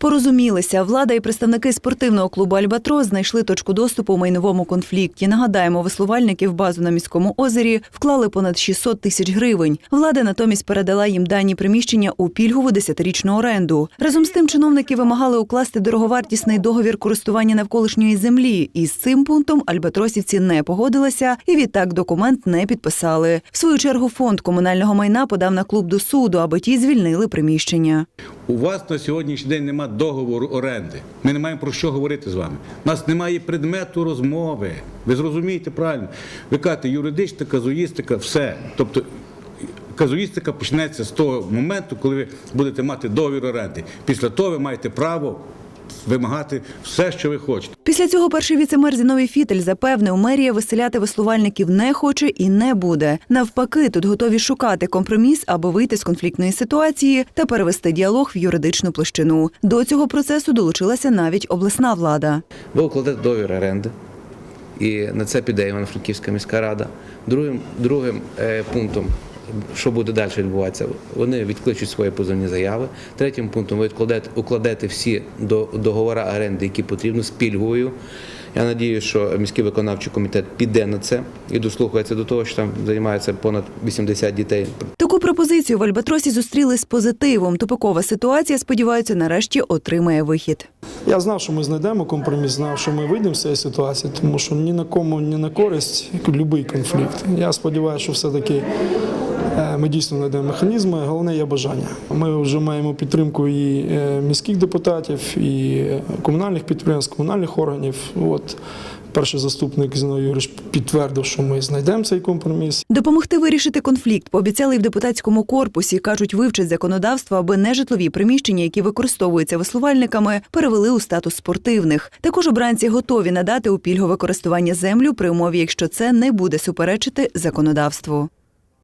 Порозумілися, влада і представники спортивного клубу Альбатрос знайшли точку доступу у майновому конфлікті. Нагадаємо, веслувальники в базу на міському озері вклали понад 600 тисяч гривень. Влада натомість передала їм дані приміщення у пільгову десятирічну оренду. Разом з тим, чиновники вимагали укласти дороговартісний договір користування навколишньої землі. І з цим пунктом альбатросівці не погодилися і відтак документ не підписали. В свою чергу фонд комунального майна подав на клуб до суду, аби ті звільнили приміщення. У вас на сьогоднішній день немає договору оренди. Ми не маємо про що говорити з вами. У нас немає предмету розмови. Ви зрозумієте правильно. Ви кажете, юридична, казуїстика, все. Тобто казуїстика почнеться з того моменту, коли ви будете мати договір оренди. Після того ви маєте право вимагати все, що ви хочете. Після цього перший віцемер Зіновій Фітель запевнив, мерія виселяти веслувальників не хоче і не буде. Навпаки, тут готові шукати компроміс, аби вийти з конфліктної ситуації та перевести діалог в юридичну площину. До цього процесу долучилася навіть обласна влада. Ви укладете договір оренди, і на це піде Івано-Франківська міська рада. Другим, другим е, пунктом, що буде далі відбуватися, вони відкличуть свої позовні заяви. Третім пунктом ви відкладете, укладете всі до, договори оренди, які потрібно, з пільгою. Я надію, що міський виконавчий комітет піде на це і дослухається до того, що там займається понад 80 дітей. Таку пропозицію в Альбатросі зустріли з позитивом. Тупикова ситуація, сподіваються, нарешті отримає вихід. Я знав, що ми знайдемо компроміс, знав, що ми вийдемо з цієї ситуації, тому що ні на кому, ні на користь будь-який конфлікт. Я сподіваюся, що все-таки е, ми дійсно знайдемо механізми. Головне є бажання. Ми вже маємо підтримку і е, міських депутатів, і комунальних підприємств, комунальних органів. От перший заступник Зіновій Юрійович підтвердив, що ми знайдемо цей компроміс. Допомогти вирішити конфлікт пообіцяли й в депутатському корпусі. кажуть, вивчать законодавство, аби нежитлові приміщення, які використовуються веслувальниками, перевели у статус спортивних. Також обранці готові надати у пільгове користування землю при умові, якщо це не буде суперечити законодавству.